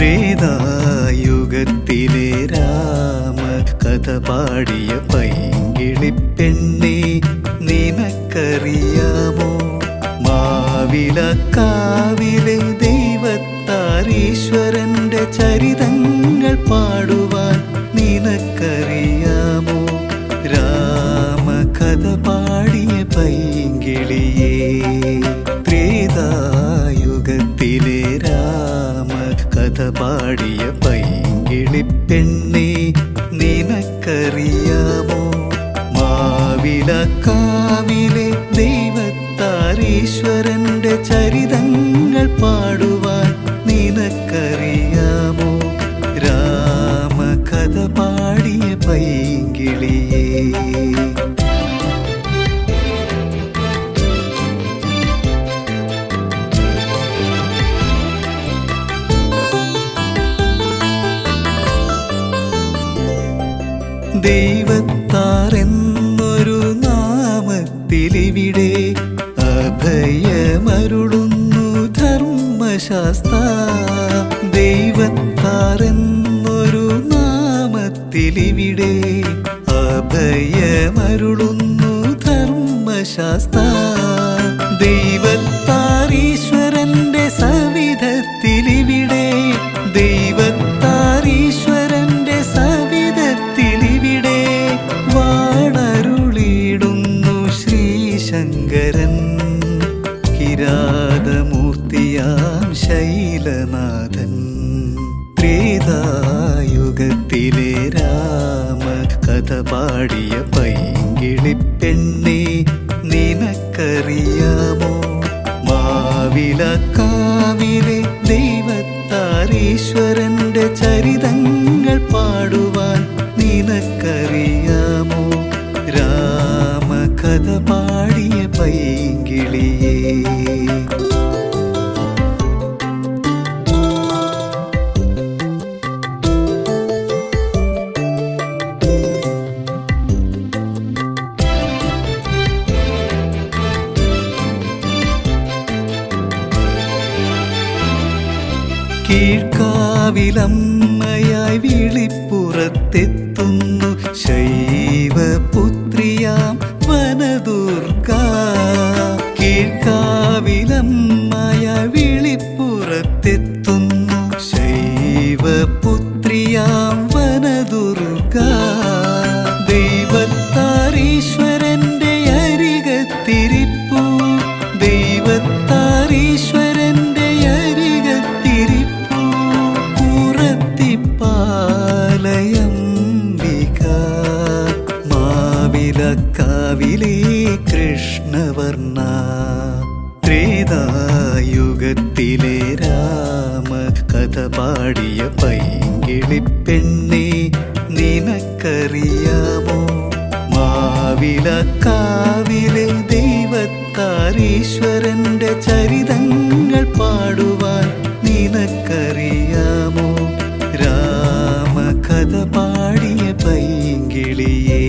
ത്രേതായുഗത്തിലെ രാമ കഥ പാടിയ പൈങ്കിളിപ്പെണ്ണെ നിനക്കറിയാമോ? മാവിളക്കാവിലെ ദൈവത്താരീശ്വരന്റെ ചരിതങ്ങൾ പാടും. പൈങ്കിളിപ്പെണ്ണെ നിനക്കറിയാമോ? മാവിലക്കാവിലെ ദൈവത്താരീശ്വരന്റെ ചരിതങ്ങൾ ദൈവത്താരെന്നൊരു നാമത്തിലിവിടെ അഭയമരുളുന്നു ധർമ്മശാസ്ത്ര. ദൈവത്താരെന്നൊരു നാമത്തിലിവിടെ അഭയമരുളുന്നു ധർമ്മശാസ്ത്ര. പാടിയ കീഴ്ക്കാവിലമ്മയായി വിളിപ്പുറത്തെത്തുന്നു. ശൈവപുത്രിയാം മാവിലക്കാവിലെ കൃഷ്ണവർണ ത്രേതായുഗത്തിലെ രാമ കഥ പാടിയ പൈങ്കിളിപ്പെണ്ണെ നിനക്കറിയാമോ? മാവിലക്കാവിലെ ദൈവത്താരീശ്വരന്റെ ചരിതങ്ങൾ പാടുവാൻ നിനക്കറിയാമോ? രാമ കഥ പാടിയ പൈങ്കിളിയേ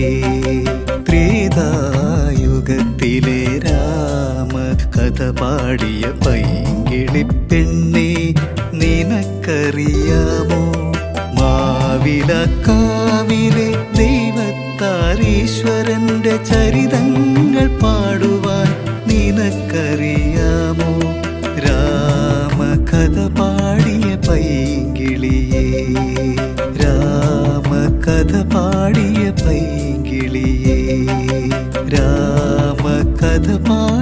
ത്രേതായുഗത്തിലെ രാമ കഥ പാടിയ പൈങ്കിളിപ്പെണ്ണെ നിനക്കറിയാമോ? മാവിലക്കാവിലെ ദൈവത്താരീശ്വരന്റെ ചരിതങ്ങൾ പാടുവാൻ നിനക്കറിയാമോ? രാമകഥ പാടിയ പൈങ്കിളിയേ രാമകഥ പാടിയ പൈങ്കിളിയേ രാമകഥ പാടിയ